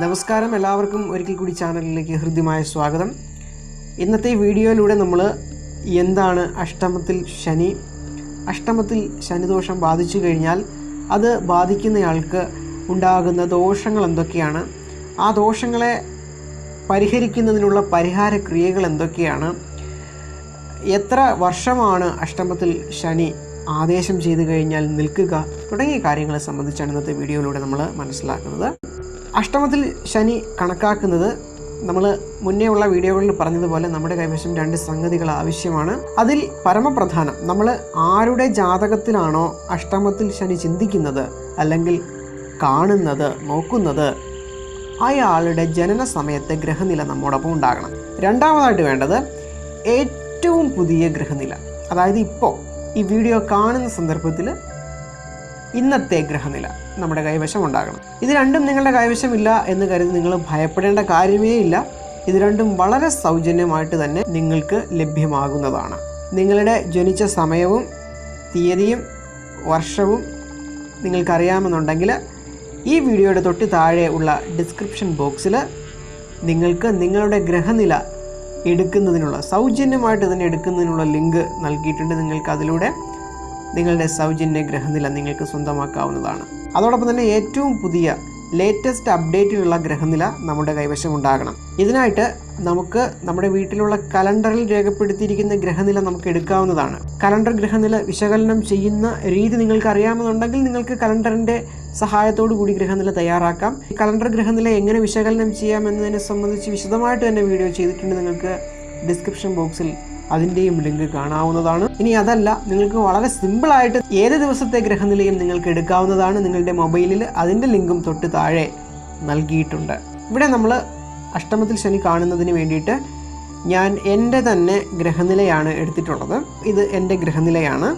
നമസ്കാരം എല്ലാവർക്കും ഒരിക്കൽ കൂടി ചാനലിലേക്ക് ഹൃദ്യമായ സ്വാഗതം. ഇന്നത്തെ വീഡിയോയിലൂടെ നമ്മൾ എന്താണ് അഷ്ടമത്തിൽ ശനി? അഷ്ടമത്തിൽ ശനിദോഷം ബാധിച്ചു കഴിഞ്ഞാൽ അത് ബാധിക്കുന്നയാൾക്ക് ഉണ്ടാകുന്ന ദോഷങ്ങൾ എന്തൊക്കെയാണ്? ആ ദോഷങ്ങളെ പരിഹരിക്കുന്നതിനുള്ള പരിഹാര ക്രിയകൾ എന്തൊക്കെയാണ്? എത്ര വർഷമാണ് അഷ്ടമത്തിൽ ശനി ആദേശം ചെയ്തു കഴിഞ്ഞാൽ നിൽക്കുക തുടങ്ങിയ കാര്യങ്ങളെ സംബന്ധിച്ചാണ് ഇന്നത്തെ വീഡിയോയിലൂടെ നമ്മൾ മനസ്സിലാക്കുന്നത്. അഷ്ടമത്തിൽ ശനി കണക്കാക്കുന്നത് നമ്മൾ മുന്നേ ഉള്ള വീഡിയോകളിൽ പറഞ്ഞതുപോലെ നമ്മുടെ കൈവശം രണ്ട് സംഗതികൾ ആവശ്യമാണ്. അതിൽ പരമപ്രധാനം നമ്മൾ ആരുടെ ജാതകത്തിലാണോ അഷ്ടമത്തിൽ ശനി ചിന്തിക്കുന്നത് അല്ലെങ്കിൽ കാണുന്നത് നോക്കുന്നത് അയാളുടെ ജനന സമയത്തെ ഗ്രഹനില നമ്മോടൊപ്പം ഉണ്ടാകണം. രണ്ടാമതായിട്ട് വേണ്ടത് ഏറ്റവും പുതിയ ഗ്രഹനില. അതായത് ഇപ്പോൾ ഈ വീഡിയോ കാണുന്ന സന്ദർഭത്തിൽ ഇന്നത്തെ ഗ്രഹനില നമ്മുടെ കൈവശം ഉണ്ടാകണം ഇത് രണ്ടും നിങ്ങളുടെ കൈവശമില്ല എന്ന് കരുതി നിങ്ങൾ ഭയപ്പെടേണ്ട കാര്യമേ ഇല്ല. ഇത് രണ്ടും വളരെ സൗജന്യമായിട്ട് തന്നെ നിങ്ങൾക്ക് ലഭ്യമാകുന്നതാണ്. നിങ്ങളുടെ ജനിച്ച സമയവും തീയതിയും വർഷവും നിങ്ങൾക്കറിയാമെന്നുണ്ടെങ്കിൽ ഈ വീഡിയോയുടെ തൊട്ട് താഴെ ഉള്ള ഡിസ്ക്രിപ്ഷൻ ബോക്സിൽ നിങ്ങൾക്ക് നിങ്ങളുടെ ഗ്രഹനില എടുക്കുന്നതിനുള്ള സൗജന്യമായിട്ട് തന്നെ എടുക്കുന്നതിനുള്ള ലിങ്ക് നൽകിയിട്ടുണ്ട്. നിങ്ങൾക്ക് അതിലൂടെ നിങ്ങളുടെ സൗജന്യ ഗ്രഹനില നിങ്ങൾക്ക് സ്വന്തമാക്കാവുന്നതാണ്. അതോടൊപ്പം തന്നെ ഏറ്റവും പുതിയ ലേറ്റസ്റ്റ് അപ്ഡേറ്റിലുള്ള ഗ്രഹനില നമ്മുടെ കൈവശം ഉണ്ടാകണം. ഇതിനായിട്ട് നമുക്ക് നമ്മുടെ വീട്ടിലുള്ള കലണ്ടറിൽ രേഖപ്പെടുത്തിയിരിക്കുന്ന ഗ്രഹനില നമുക്ക് എടുക്കാവുന്നതാണ്. കലണ്ടർ ഗ്രഹനില വിശകലനം ചെയ്യുന്ന രീതി നിങ്ങൾക്ക് അറിയാമെന്നുണ്ടെങ്കിൽ നിങ്ങൾക്ക് കലണ്ടറിന്റെ സഹായത്തോടു കൂടി ഗ്രഹനില തയ്യാറാക്കാം. കലണ്ടർ ഗ്രഹനില എങ്ങനെ വിശകലനം ചെയ്യാം എന്നതിനെ സംബന്ധിച്ച് വിശദമായിട്ട് തന്നെ വീഡിയോ ചെയ്തിട്ടുണ്ട്. നിങ്ങൾക്ക് ഡിസ്ക്രിപ്ഷൻ ബോക്സിൽ അതിന്റെയും ലിങ്ക് കാണാവുന്നതാണ്. ഇനി അതല്ല നിങ്ങൾക്ക് വളരെ സിമ്പിളായിട്ട് ഏത് ദിവസത്തെ ഗ്രഹനിലയും നിങ്ങൾക്ക് എടുക്കാവുന്നതാണ് നിങ്ങളുടെ മൊബൈലിൽ അതിന്റെ ലിങ്കും തൊട്ട് താഴെ നൽകിയിട്ടുണ്ട്. ഇവിടെ നമ്മൾ അഷ്ടമത്തിൽ ശനി കാണുന്നതിന് വേണ്ടിയിട്ട് ഞാൻ എന്റെ തന്നെ ഗ്രഹനിലയാണ് എടുത്തിട്ടുള്ളത്. ഇത് എന്റെ ഗ്രഹനിലയാണ്.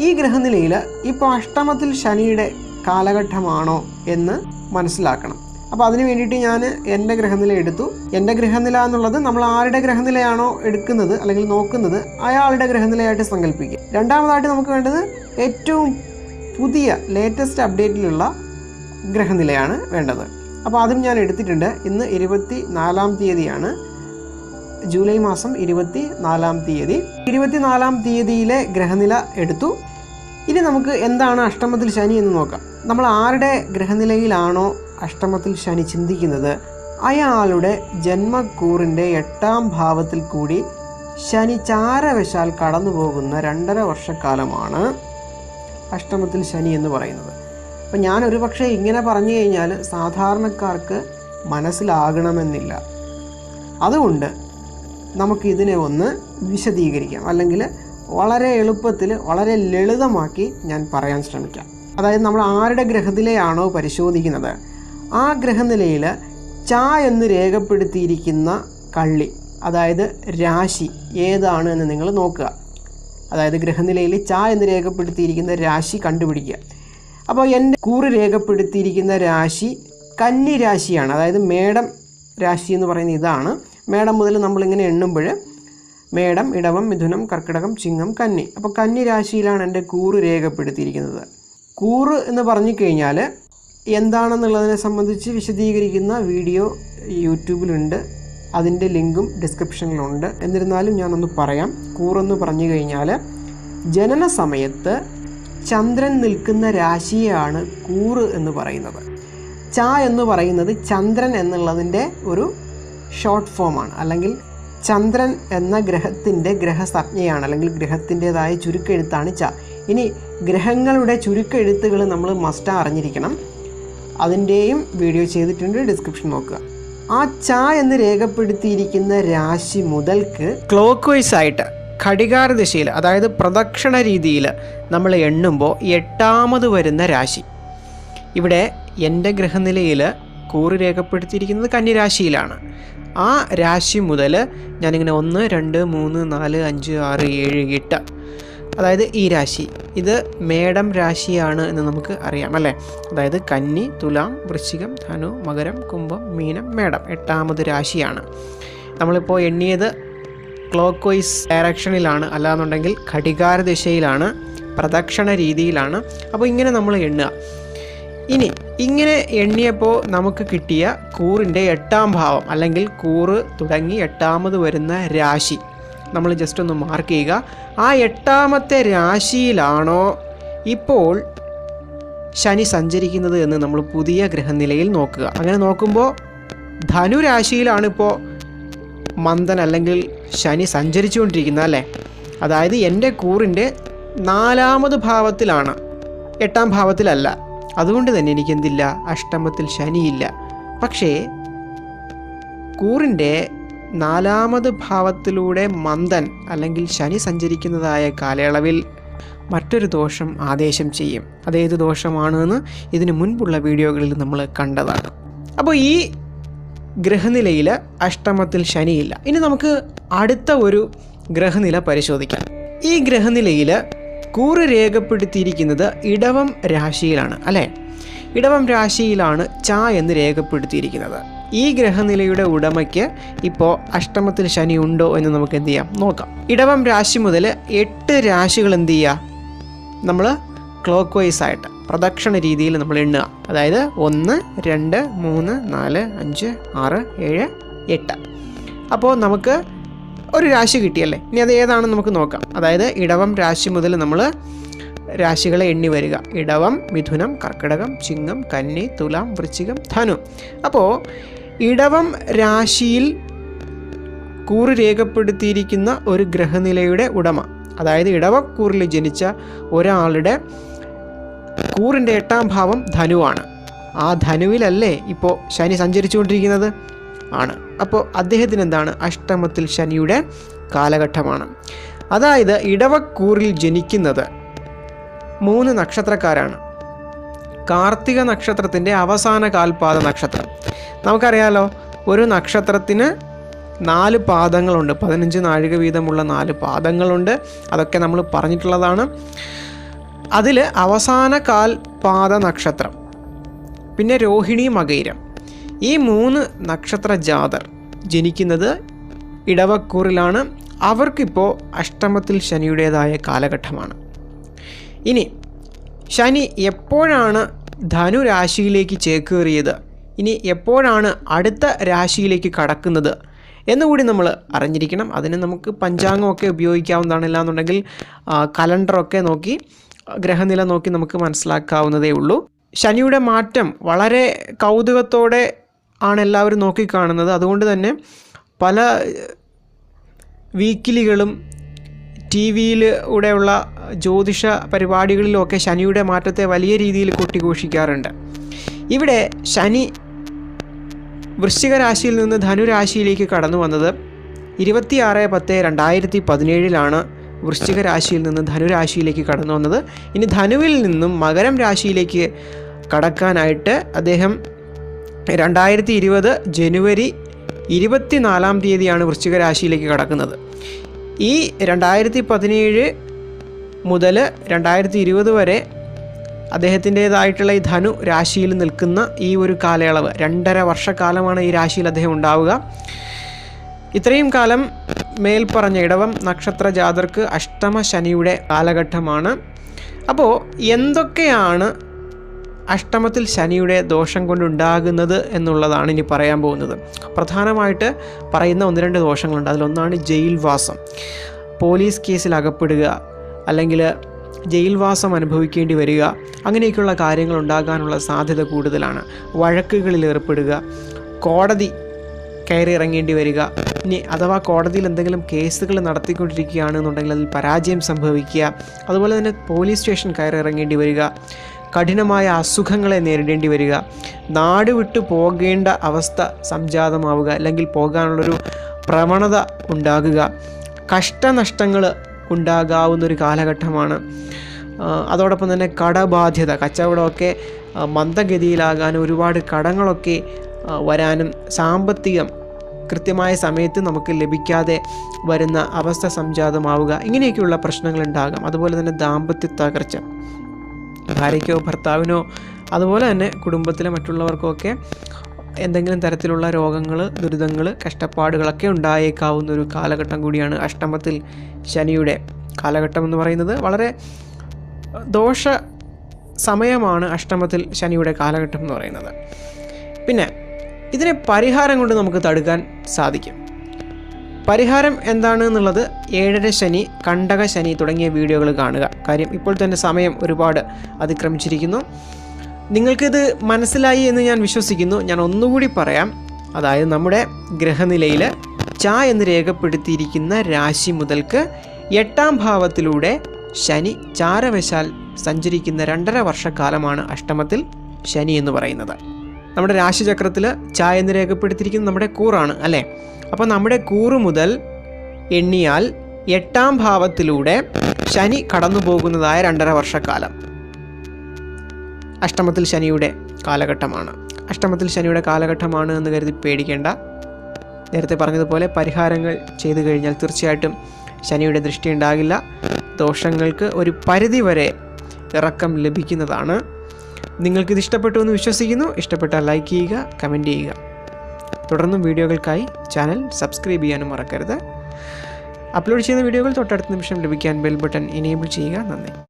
ഈ ഗ്രഹനിലയിൽ ഇപ്പോൾ അഷ്ടമത്തിൽ ശനിയുടെ കാലഘട്ടമാണോ എന്ന് മനസ്സിലാക്കണം. അപ്പോൾ അതിന് വേണ്ടിയിട്ട് ഞാൻ എന്റെ ഗ്രഹനില എടുത്തു. എന്റെ ഗ്രഹനില എന്നുള്ളത് നമ്മൾ ആരുടെ ഗ്രഹനിലയാണോ എടുക്കുന്നത് അല്ലെങ്കിൽ നോക്കുന്നത് അയാളുടെ ഗ്രഹനിലയായിട്ട് സങ്കല്പിക്കുക. രണ്ടാമതായിട്ട് നമുക്ക് വേണ്ടത് ഏറ്റവും പുതിയ ലേറ്റസ്റ്റ് അപ്ഡേറ്റിലുള്ള ഗ്രഹനിലയാണ് വേണ്ടത്. അപ്പോൾ അതും ഞാൻ എടുത്തിട്ടുണ്ട്. ഇന്ന് ഇരുപത്തി നാലാം തീയതിയാണ്. ജൂലൈ മാസം ഇരുപത്തി നാലാം തീയതി. ഇരുപത്തിനാലാം തീയതിയിലെ ഗ്രഹനില എടുത്തു. ഇനി നമുക്ക് എന്താണ് അഷ്ടമത്തിൽ ശനി എന്ന് നോക്കാം. നമ്മൾ ആരുടെ ഗ്രഹനിലയിലാണോ അഷ്ടമത്തിൽ ശനി ചിന്തിക്കുന്നത് അയാളുടെ ജന്മക്കൂറിന്റെ എട്ടാം ഭാവത്തിൽ കൂടി ശനി ചാരവശാൽ കടന്നു പോകുന്ന രണ്ടര വർഷക്കാലമാണ് അഷ്ടമത്തിൽ ശനി എന്ന് പറയുന്നത്. അപ്പം ഞാൻ ഒരുപക്ഷെ ഇങ്ങനെ പറഞ്ഞു കഴിഞ്ഞാൽ സാധാരണക്കാർക്ക് മനസ്സിലാകണമെന്നില്ല. അതുകൊണ്ട് നമുക്കിതിനെ ഒന്ന് വിശദീകരിക്കാം. അല്ലെങ്കിൽ വളരെ എളുപ്പത്തിൽ വളരെ ലളിതമാക്കി ഞാൻ പറയാൻ ശ്രമിക്കാം. അതായത് നമ്മൾ ആരുടെ ഗ്രഹത്തിലെയാണോ പരിശോധിക്കുന്നത്? ആ ഗ്രഹനിലയിൽ ച എന്ന് രേഖപ്പെടുത്തിയിരിക്കുന്ന കള്ളി അതായത് രാശി ഏതാണ് എന്ന് നിങ്ങൾ നോക്കുക. അതായത് ഗ്രഹനിലയിൽ ച എന്ന് രേഖപ്പെടുത്തിയിരിക്കുന്ന രാശി കണ്ടുപിടിക്കുക. അപ്പോൾ എന്റെ കൂറ് രേഖപ്പെടുത്തിയിരിക്കുന്ന രാശി കന്നി രാശിയാണ്. അതായത് മേടം രാശി എന്ന് പറയുന്ന ഇതാണ്. മേടം മുതൽ നമ്മളിങ്ങനെ എണ്ണുമ്പോൾ മേടം ഇടവം മിഥുനം കർക്കിടകം ചിങ്ങം കന്നി. അപ്പോൾ കന്നി രാശിയിലാണ് എന്റെ കൂറ് രേഖപ്പെടുത്തിയിരിക്കുന്നത്. കൂറ് എന്ന് പറഞ്ഞു കഴിഞ്ഞാൽ എന്താണെന്നുള്ളതിനെ സംബന്ധിച്ച് വിശദീകരിക്കുന്ന വീഡിയോ യൂട്യൂബിലുണ്ട്. അതിന്റെ ലിങ്കും ഡിസ്ക്രിപ്ഷനിലുണ്ട്. എന്നിരുന്നാലും ഞാനൊന്ന് പറയാം. കൂറെന്ന് പറഞ്ഞു കഴിഞ്ഞാൽ ജനന സമയത്ത് ചന്ദ്രൻ നിൽക്കുന്ന രാശിയാണ് കൂറ് എന്ന് പറയുന്നത്. ച എന്ന് പറയുന്നത് ചന്ദ്രൻ എന്നുള്ളതിന്റെ ഒരു ഷോർട്ട് ഫോമാണ് അല്ലെങ്കിൽ ചന്ദ്രൻ എന്ന ഗ്രഹത്തിന്റെ ഗ്രഹസജ്ഞയാണ്. അല്ലെങ്കിൽ ഗ്രഹത്തിന്റെതായ ചുരുക്കെഴുത്താണ് ച. ഇനി ഗ്രഹങ്ങളുടെ ചുരുക്കെഴുത്തുകൾ നമ്മൾ മസ്റ്റാ അറിഞ്ഞിരിക്കണം. അതിന്റെയും വീഡിയോ ചെയ്തിട്ടുണ്ട്. ഡിസ്ക്രിപ്ഷൻ നോക്കുക. ആ ച എന്ന് രേഖപ്പെടുത്തിയിരിക്കുന്ന രാശി മുതൽക്ക് ക്ലോക്ക് വൈസ് ആയിട്ട് ഘടികാര ദിശയിൽ അതായത് പ്രദക്ഷിണ രീതിയിൽ നമ്മൾ എണ്ണുമ്പോൾ എട്ടാമത് വരുന്ന രാശി. ഇവിടെ എന്റെ ഗ്രഹനിലയിൽ കൂറ് രേഖപ്പെടുത്തിയിരിക്കുന്നത് കന്നിരാശിയിലാണ്. ആ രാശി മുതൽ ഞാനിങ്ങനെ ഒന്ന് രണ്ട് മൂന്ന് നാല് അഞ്ച് ആറ് ഏഴ് എട്ട് അതായത് ഈ രാശി. ഇത് മേടം രാശിയാണ് എന്ന് നമുക്ക് അറിയാം അല്ലേ? അതായത് കന്നി തുലാം വൃശ്ചികം ധനു മകരം കുംഭം മീനം മേടം എട്ടാമത് രാശിയാണ്. നമ്മളിപ്പോൾ എണ്ണിയത് ക്ലോക്ക് വൈസ് ഡയറക്ഷനിലാണ്. അല്ലാന്നുണ്ടെങ്കിൽ ഘടികാര ദിശയിലാണ് പ്രദക്ഷിണ രീതിയിലാണ്. അപ്പോൾ ഇങ്ങനെ നമ്മൾ എണ്ണുക. ഇനി ഇങ്ങനെ എണ്ണിയപ്പോൾ നമുക്ക് കിട്ടിയ കൂറിന്റെ എട്ടാം ഭാവം അല്ലെങ്കിൽ കൂറ് തുടങ്ങി എട്ടാമത് വരുന്ന രാശി. നമ്മൾ ജസ്റ്റ് ഒന്ന് മാർക്ക് ചെയ്യുക. ആ എട്ടാമത്തെ രാശിയിലാണോ ഇപ്പോൾ ശനി സഞ്ചരിക്കുന്നത് എന്ന് നമ്മൾ പുതിയ ഗ്രഹനിലയിൽ നോക്കുക. അങ്ങനെ നോക്കുമ്പോൾ ധനുരാശിയിലാണ് ഇപ്പോൾ മന്ദൻ അല്ലെങ്കിൽ ശനി സഞ്ചരിച്ചുകൊണ്ടിരിക്കുന്നത് അല്ലേ? അതായത് എന്റെ കൂറിന്റെ നാലാമത് ഭാവത്തിലാണ്. എട്ടാം ഭാവത്തിലല്ല. അതുകൊണ്ട് തന്നെ എനിക്കെന്തില്ല? അഷ്ടമത്തിൽ ശനിയില്ല. പക്ഷേ കൂറിന്റെ നാലാമത് ഭാവത്തിലൂടെ മന്ദൻ അല്ലെങ്കിൽ ശനി സഞ്ചരിക്കുന്നതായ കാലയളവിൽ മറ്റൊരു ദോഷം ആദേശം ചെയ്യും. അതേത് ദോഷമാണെന്ന് ഇതിന് മുൻപുള്ള വീഡിയോകളിൽ നമ്മൾ കണ്ടതാണ്. അപ്പോൾ ഈ ഗ്രഹനിലയിൽ അഷ്ടമത്തിൽ ശനിയില്ല. ഇനി നമുക്ക് അടുത്ത ഒരു ഗ്രഹനില പരിശോധിക്കാം. ഈ ഗ്രഹനിലയിൽ കൂറ് രേഖപ്പെടുത്തിയിരിക്കുന്നത് ഇടവം രാശിയിലാണ് അല്ലേ? ഇടവം രാശിയിലാണ് ച എന്ന് രേഖപ്പെടുത്തിയിരിക്കുന്നത്. ഈ ഗ്രഹനിലയുടെ ഉടമയ്ക്ക് ഇപ്പോൾ അഷ്ടമത്തിൽ ശനി ഉണ്ടോ എന്ന് നമുക്ക് എന്ത് ചെയ്യാം? നോക്കാം. ഇടവം രാശി മുതൽ എട്ട് രാശികൾ എന്ത് ചെയ്യുക നമ്മൾ ക്ലോക്ക് വൈസ് ആയിട്ട് പ്രദക്ഷിണ രീതിയിൽ നമ്മൾ എണ്ണുക. അതായത് ഒന്ന് രണ്ട് മൂന്ന് നാല് അഞ്ച് ആറ് ഏഴ് എട്ട്. അപ്പോൾ നമുക്ക് ഒരു രാശി കിട്ടിയല്ലേ? ഇനി അത് ഏതാണെന്ന് നമുക്ക് നോക്കാം. അതായത് ഇടവം രാശി മുതൽ നമ്മൾ രാശികളെ എണ്ണി വരിക. ഇടവം മിഥുനം കർക്കിടകം ചിങ്ങം കന്നി തുലാം വൃശ്ചികം ധനു. അപ്പോൾ ഇടവം രാശിയിൽ കൂറ് രേഖപ്പെടുത്തിയിരിക്കുന്ന ഒരു ഗ്രഹനിലയുടെ ഉടമ. അതായത് ഇടവക്കൂറിൽ ജനിച്ച ഒരാളുടെ കൂറിന്റെ എട്ടാം ഭാവം ധനുവാണ്. ആ ധനുവിലല്ലേ ഇപ്പോൾ ശനി സഞ്ചരിച്ചുകൊണ്ടിരിക്കുന്നത്? ആണ്. അപ്പോൾ അദ്ദേഹത്തിന് എന്താണ്? അഷ്ടമത്തിൽ ശനിയുടെ കാലഘട്ടമാണ്. അതായത് ഇടവക്കൂറിൽ ജനിക്കുന്നത് മൂന്ന് നക്ഷത്രക്കാരാണ്. കാർത്തിക നക്ഷത്രത്തിന്റെ അവസാന കാൽപാദ നക്ഷത്രം. നമുക്കറിയാലോ ഒരു നക്ഷത്രത്തിന് നാല് പാദങ്ങളുണ്ട്. പതിനഞ്ച് നാഴിക വീതമുള്ള നാല് പാദങ്ങളുണ്ട്. അതൊക്കെ നമ്മൾ പറഞ്ഞിട്ടുള്ളതാണ്. അതിൽ അവസാന കാൽപാദ നക്ഷത്രം പിന്നെ രോഹിണി മകൈരം ഈ മൂന്ന് നക്ഷത്ര ജാതർ ജനിക്കുന്നത് ഇടവക്കൂറിലാണ്. അവർക്കിപ്പോൾ അഷ്ടമത്തിൽ ശനിയുടേതായ കാലഘട്ടമാണ്. ഇനി ശനി എപ്പോഴാണ് ധനു രാശിയിലേക്ക് ചേക്കേറിയത്? ഇനി എപ്പോഴാണ് അടുത്ത രാശിയിലേക്ക് കടക്കുന്നത്? എന്നുകൂടി നമ്മൾ അറിഞ്ഞിരിക്കണം. അതിന് നമുക്ക് പഞ്ചാംഗമൊക്കെ ഉപയോഗിക്കാവുന്നതാണ്. ഇല്ലാന്നുണ്ടെങ്കിൽ കലണ്ടറൊക്കെ നോക്കി ഗ്രഹനില നോക്കി നമുക്ക് മനസ്സിലാക്കാവുന്നതേ ഉള്ളൂ. ശനിയുടെ മാറ്റം വളരെ കൗതുകത്തോടെ ആണ് എല്ലാവരും നോക്കിക്കാണുന്നത്. അതുകൊണ്ട് തന്നെ പല വീക്കിലികളും ടി വിയിലൂടെയുള്ള ജ്യോതിഷ പരിപാടികളിലുമൊക്കെ ശനിയുടെ മാറ്റത്തെ വലിയ രീതിയിൽ കൊട്ടിഘോഷിക്കാറുണ്ട്. ഇവിടെ ശനി വൃശ്ചിക രാശിയിൽ നിന്ന് ധനുരാശിയിലേക്ക് കടന്നു വന്നത് ഇരുപത്തിയാറ് പത്ത് രണ്ടായിരത്തി പതിനേഴിലാണ് വൃശ്ചിക രാശിയിൽ നിന്ന് ധനുരാശിയിലേക്ക് കടന്നു വന്നത്. ഇനി ധനുവിൽ നിന്നും മകരം രാശിയിലേക്ക് കടക്കാനായിട്ട് അദ്ദേഹം രണ്ടായിരത്തി ഇരുപത് ജനുവരി ഇരുപത്തിനാലാം തീയതിയാണ് വൃശ്ചിക രാശിയിലേക്ക് കടക്കുന്നത്. ഈ രണ്ടായിരത്തി പതിനേഴ് മുതൽ രണ്ടായിരത്തി ഇരുപത് വരെ അദ്ദേഹത്തിന്റേതായിട്ടുള്ള ഈ ധനു രാശിയിൽ നിൽക്കുന്ന ഈ ഒരു കാലയളവ് രണ്ടര വർഷക്കാലമാണ് ഈ രാശിയിൽ അദ്ദേഹം ഉണ്ടാവുക. ഇത്രയും കാലം മേൽപ്പറഞ്ഞ ഇടവം നക്ഷത്ര ജാതർക്ക് അഷ്ടമ ശനിയുടെ കാലഘട്ടമാണ്. അപ്പോൾ എന്തൊക്കെയാണ് അഷ്ടമത്തിൽ ശനിയുടെ ദോഷം കൊണ്ടുണ്ടാകുന്നത് എന്നുള്ളതാണ് ഇനി പറയാൻ പോകുന്നത്. പ്രധാനമായിട്ട് പറയുന്ന ഒന്ന് രണ്ട് ദോഷങ്ങളുണ്ട്. അതിലൊന്നാണ് ജയിൽവാസം. പോലീസ് കേസിൽ അകപ്പെടുക അല്ലെങ്കിൽ ജയിൽവാസം അനുഭവിക്കേണ്ടി വരിക അങ്ങനെയൊക്കെയുള്ള കാര്യങ്ങൾ ഉണ്ടാകാനുള്ള സാധ്യത കൂടുതലാണ്. വഴക്കുകളിൽ ഏർപ്പെടുക കോടതി കയറി ഇറങ്ങേണ്ടി വരിക ഇനി അഥവാ കോടതിയിൽ എന്തെങ്കിലും കേസുകൾ നടത്തിക്കൊണ്ടിരിക്കുകയാണെന്നുണ്ടെങ്കിൽ അതിൽ പരാജയം സംഭവിക്കുക അതുപോലെ തന്നെ പോലീസ് സ്റ്റേഷൻ കയറി ഇറങ്ങേണ്ടി വരിക കഠിനമായ അസുഖങ്ങളെ നേരിടേണ്ടി വരിക നാട് വിട്ടു പോകേണ്ട അവസ്ഥ സംജാതമാവുക അല്ലെങ്കിൽ പോകാനുള്ളൊരു പ്രവണത ഉണ്ടാകുക കഷ്ടനഷ്ടങ്ങൾ ഉണ്ടാകാവുന്ന ഒരു കാലഘട്ടമാണ് അതോടൊപ്പം തന്നെ കടബാധ്യത കച്ചവടമൊക്കെ മന്ദഗതിയിലാകാനും ഒരുപാട് കടങ്ങളൊക്കെ വരാനും സാമ്പത്തികം കൃത്യമായ സമയത്ത് നമുക്ക് ലഭിക്കാതെ വരുന്ന അവസ്ഥ സംജാതമാവുക ഇങ്ങനെയൊക്കെയുള്ള പ്രശ്നങ്ങൾ ഉണ്ടാകാം അതുപോലെ തന്നെ ദാമ്പത്യ തകർച്ച ഭാര്യയ്ക്കോ ഭർത്താവിനോ അതുപോലെ തന്നെ കുടുംബത്തിലെ മറ്റുള്ളവർക്കോ ഒക്കെ എന്തെങ്കിലും തരത്തിലുള്ള രോഗങ്ങൾ ദുരിതങ്ങൾ കഷ്ടപ്പാടുകളൊക്കെ ഉണ്ടായേക്കാവുന്ന ഒരു കാലഘട്ടം കൂടിയാണ് അഷ്ടമത്തിൽ ശനിയുടെ കാലഘട്ടം എന്ന് പറയുന്നത്. വളരെ ദോഷ സമയമാണ് അഷ്ടമത്തിൽ ശനിയുടെ കാലഘട്ടം എന്ന് പറയുന്നത്. പിന്നെ ഇതിനെ പരിഹാരം കൊണ്ട് നമുക്ക് തടുക്കാൻ സാധിക്കും. പരിഹാരം എന്താണ് എന്നുള്ളത് ഏഴര ശനി കണ്ടക ശനി തുടങ്ങിയ വീഡിയോകൾ കാണുക. കാര്യം ഇപ്പോൾ തന്നെ സമയം ഒരുപാട് അതിക്രമിച്ചിരിക്കുന്നു. നിങ്ങൾക്കിത് മനസ്സിലായി എന്ന് ഞാൻ വിശ്വസിക്കുന്നു. ഞാൻ ഒന്നുകൂടി പറയാം. അതായത് നമ്മുടെ ഗ്രഹനിലയിൽ ച എന്ന് രേഖപ്പെടുത്തിയിരിക്കുന്ന രാശി മുതൽക്ക് എട്ടാം ഭാവത്തിലൂടെ ശനി ചാരവശാൽ സഞ്ചരിക്കുന്ന രണ്ടര വർഷക്കാലമാണ് അഷ്ടമത്തിൽ ശനി എന്ന് പറയുന്നത്. നമ്മുടെ രാശിചക്രത്തിൽ ച എന്ന് രേഖപ്പെടുത്തിയിരിക്കുന്നത് നമ്മുടെ കൂറാണ് അല്ലേ? അപ്പോൾ നമ്മുടെ കൂറ് മുതൽ എണ്ണിയാൽ എട്ടാം ഭാവത്തിലൂടെ ശനി കടന്നു പോകുന്നതായ രണ്ടര വർഷക്കാലം. അഷ്ടമത്തിൽ ശനിയുടെ കാലഘട്ടമാണ്. അഷ്ടമത്തിൽ ശനിയുടെ കാലഘട്ടമാണ് എന്ന് കരുതി പേടിക്കേണ്ട. നേരത്തെ പറഞ്ഞതുപോലെ പരിഹാരങ്ങൾ ചെയ്തു കഴിഞ്ഞാൽ തീർച്ചയായിട്ടും ശനിയുടെ ദൃഷ്ടി ഉണ്ടാകില്ല. ദോഷങ്ങൾക്ക് ഒരു പരിധി വരെ ഇറക്കം ലഭിക്കുന്നതാണ്. നിങ്ങൾക്കിത് ഇഷ്ടപ്പെട്ടു എന്ന് വിശ്വസിക്കുന്നു. ഇഷ്ടപ്പെട്ടാൽ ലൈക്ക് ചെയ്യുക കമന്റ് ചെയ്യുക. തുടർന്നും വീഡിയോകൾക്കായി ചാനൽ സബ്സ്ക്രൈബ് ചെയ്യാനും മറക്കരുത്. അപ്ലോഡ് ചെയ്യുന്ന വീഡിയോകൾ തൊട്ടടുത്ത നിമിഷം ലഭിക്കാൻ ബെൽ ബട്ടൺ എനേബിൾ ചെയ്യുക. നന്ദി.